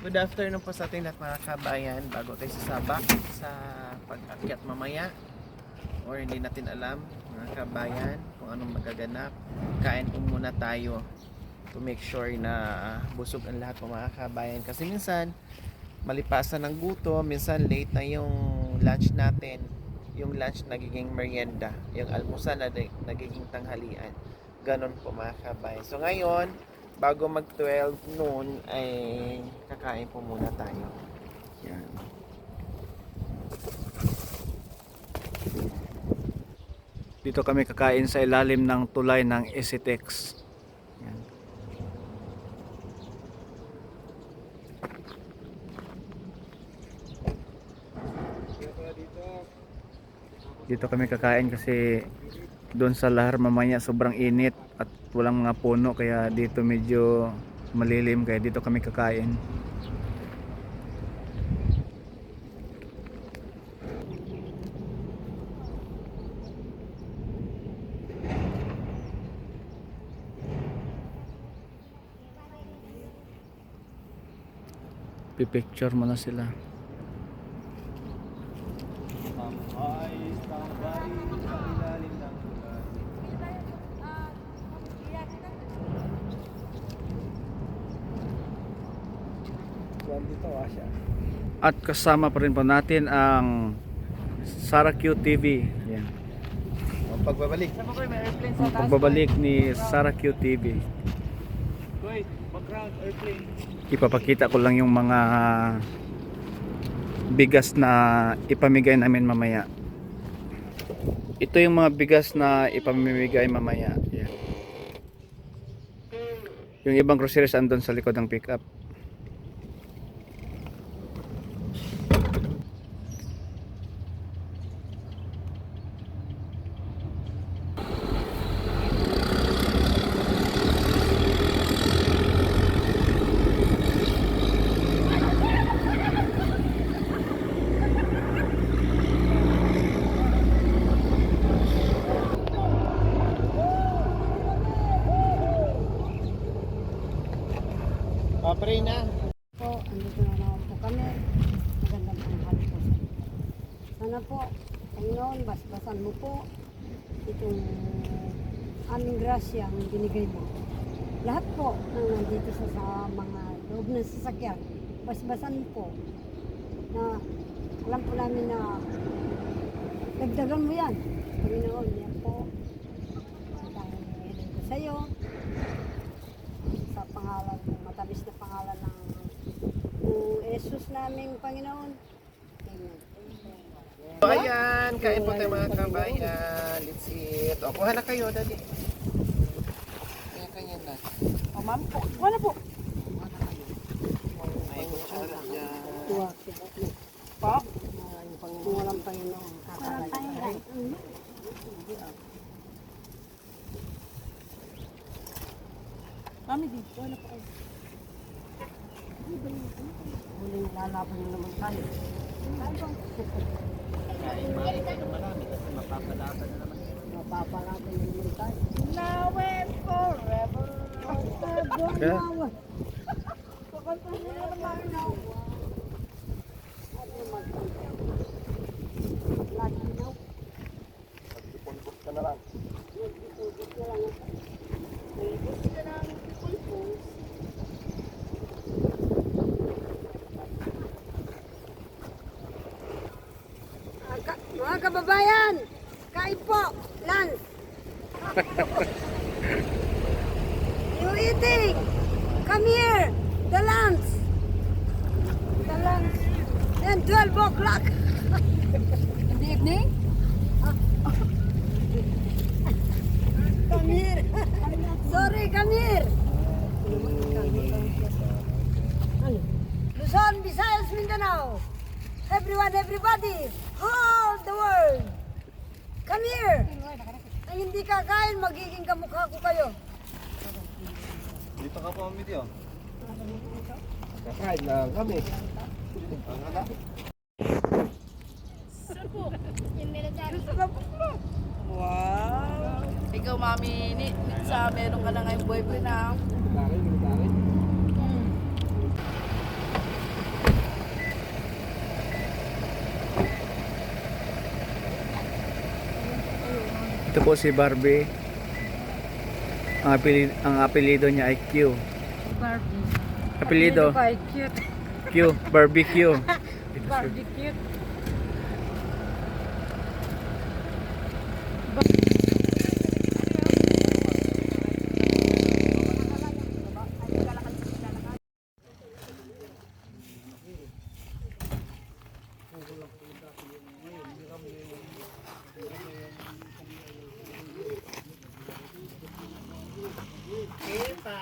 Good afternoon po sa ating lahat mga kabayan. Bago tayo sasabak sa pag-akyat mamaya or hindi natin alam mga kabayan kung anong magaganap. Kain po muna tayo to make sure na busog ang lahat ng mga kabayan. Kasi minsan, malipasan ng guto, minsan late na yung lunch natin. Yung lunch nagiging merienda. Yung almusal na nagiging tanghalian. Ganon po mga kabayan. So ngayon, bago mag 12 noon ay kakain po muna tayo. Yan. Dito kami kakain sa ilalim ng tulay ng Esitex. Yan. Dito kami kakain kasi doon sa lahar mamaya sobrang init walang mga puno kaya dito medyo malilim kaya dito kami kakain. Pipicture mo na sila. At kasama pa rin po natin ang Sara Q TV. Yan. Ang pagbabalik. Ang pagbabalik ni Sara Q TV. Ipapakita ko lang yung mga bigas na ipamigay namin mamaya. Ito yung mga bigas na ipamimigay mamaya. Yan. Yung ibang groceries andun sa likod ng pickup. Ah, pray na. po, andito na naman po kami. Magandang tanghali po. Sana po, Panginoon, basbasan mo po itong aming grasya ang binigay mo. Lahat po ng nandito sa, sa mga loob ng sasakyan, basbasan mo po na alam po namin na dagdagan mo yan. Panginoon, yan po. Hinihiling ko sa iyo, sa matamis na pangalan ng ng Jesus naming Panginoon. Amen. So, ayan, kain po tayo mga kabayan. Let's eat. O, kuha na kayo, dali. Kaya kanya na. O ma'am po, wala po. May kutsara dyan. Tuwa. Pa? Walang Panginoon, kakalay. Kami din, wala po kayo. Lalaban na naman tayo. Kain mga ito marami kasi mapapalaban na naman. Mapapalaban na naman tayo. Now and forever. Kaya, Pagpupulbos Mga kababayan, kain po, lunch. you eating? Come here, the lunch. The lunch. Then 12 o'clock. In the evening? come here. Sorry, come here. Luzon, Visayas, Mindanao. Everyone, everybody. All the world. Come here. Ay, hindi kakain, magiging kamukha ko kayo. Dito ka po kami dito. Kakain lang kami. Ang anak. Wow! Ikaw, Mami Ni, sa meron ka na ngayong boyfriend ah. Ito po si Barbie. Ang apelido, ang apelido niya ay Q. Barbie. Apelido Apelido ko ay cute. Q, barbecue. Barbie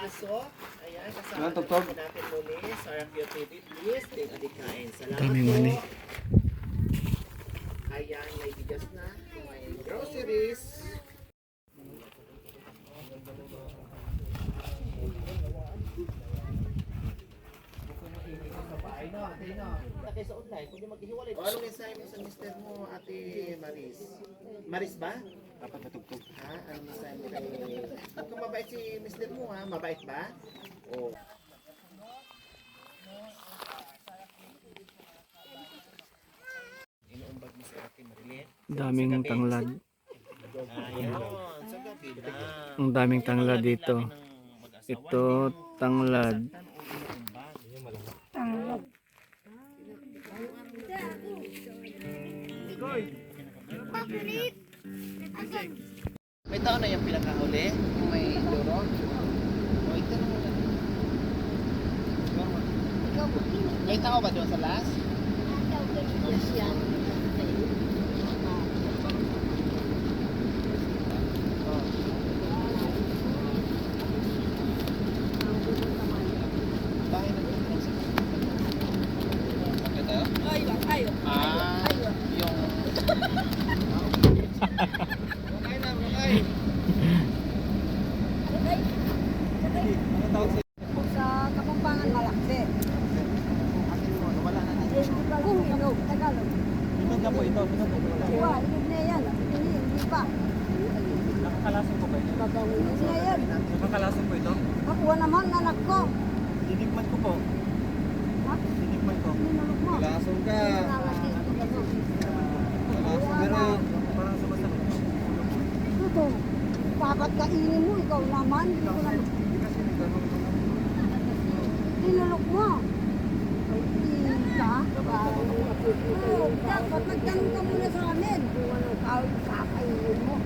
pasok. Ayan, kasama na po natin muli sa RQ TV. Please, take a kain. Salamat po. Ayan, may bigas na. May groceries. O, anong mensahe mo sa mister mo, ate Maris? Maris ba? Dapat natugtog. Ha? Anong mensahe mo kay... Kung mabait si mister mo ha, mabait ba? O. Inuumbag mo si ate Marilyn. Daming tanglad. Ayun, sa gabi na. Ang daming tanglad dito. Ito, tanglad. May tao na yung pinakahuli? Yung may duro? O ito na muna. Tao ba doon sa last? Bahay na doon sa Ito? Ayo, ayo. Ah, yung... Bakay na, bakay. Po sa Kapampangan Malakse. Wala na Kung inog, Tagalog. Inog na po ito. Iwa, inog na yan. Hindi, hindi pa. Nakakalasin ko ba ito? Babawin na yan. Nakakalasin ko ito? Nakuha naman, anak ko. Dinikman ko po. Ha? Dinikman ko. Ninulog mo. Lason ka. Nangasin ko gano'n. Pero parang sumasakit. Ito, dapat kainin mo, ikaw naman. Hindi ko naman. Ninulog mo. Ay, tita. Oo, dapat magtanong ka muna sa amin kung ano ka- kakainin mo.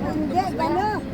Hindi, gano'n.